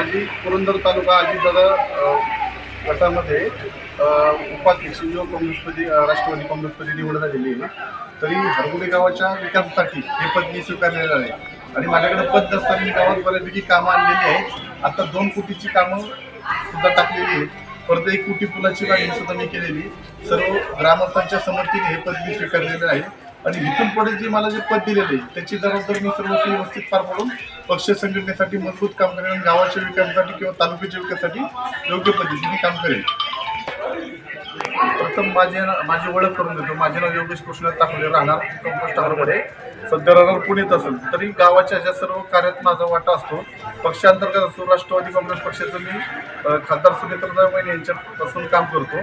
माझी पुरंदर तालुका अजितदादा गटामध्ये उपाध्यक्ष युवक काँग्रेसमध्ये राष्ट्रवादी काँग्रेसमध्ये निवड झालेली आहे तरी हरगुडे गावाच्या विकासासाठी हे पद मी स्वीकारलेलं आहे. आणि माझ्याकडे पद नसताना मी गावात बऱ्यापैकी कामं आणलेली आहेत. आता दोन कोटीची कामं सुद्धा टाकलेली आहेत. परत एक कोटी पुलाची मागणी सुद्धा मी केलेली सर्व ग्रामस्थांच्या समर्थीने हे पद मी स्वीकारलेलं आहे. आणि इथून पुढे जे मला जे पद दिलेलं आहे त्याची जबाबदारी मी सर्व व्यवस्थित पार पाडून पक्ष संघटनेसाठी मजबूत काम करेन गावाच्या विकासासाठी किंवा तालुक्याच्या विकासासाठी योग्य पद्धतीने काम करेन. प्रथम माझे माझी ओळख करून देतो. माझे नाव योगेश कृष्ण ताकले राहणार कंपोस्ट टावरमध्ये सध्या राहणार पुण्यात असेल तरी गावाच्या अशा सर्व कार्यात माझा वाटा असतो पक्षांतर्गत असतो राष्ट्रवादी काँग्रेस पक्षाचं मी खासदार सुनेत्रदा यांच्यापासून काम करतो.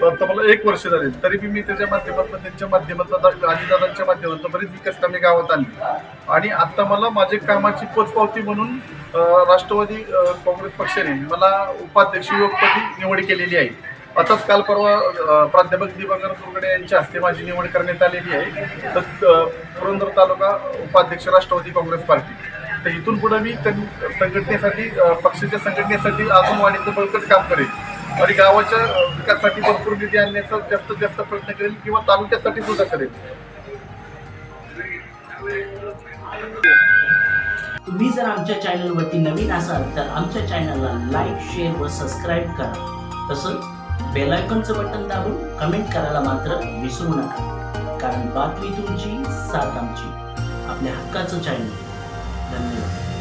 तर आता मला एक वर्ष झाले. तरी बी मी त्याच्या माध्यमातून त्यांच्या माध्यमातून आजीदादांच्या माध्यमातून बरीच विकास कामे गावात आली आणि आत्ता मला माझे कामाची पोचपावती म्हणून राष्ट्रवादी काँग्रेस पक्षाने मला उपाध्यक्ष योगपदी निवड केलेली आहे. आताच काल परवा प्राध्यापक दिवाकर कुरगडे यांच्या हस्ते माझी निवड करण्यात आलेली आहे. तर पुरंदर तालुका उपाध्यक्ष राष्ट्रवादी काँग्रेस पार्टी. तर इथून पुढे मी संघटनेसाठी पक्षाच्या संघटनेसाठी अजून वाढीचं बळकट काम करेन. आणि गावाच्या विकासासाठी भरपूर निधी आणण्याचा जास्तीत जास्त प्रयत्न करेल किंवा तालुक्यासाठी सुद्धा करेल तुम्ही जर आमच्या चॅनलवरती नवीन असाल तर आमच्या चॅनलला लाईक शेअर व सबस्क्राईब करा. तसंच बेल आयकॉनचं बटन दाबून कमेंट करायला मात्र विसरू नका. कारण बातमी तुमची साथ आमची. आपल्या हक्काचं चॅनल धन्यवाद.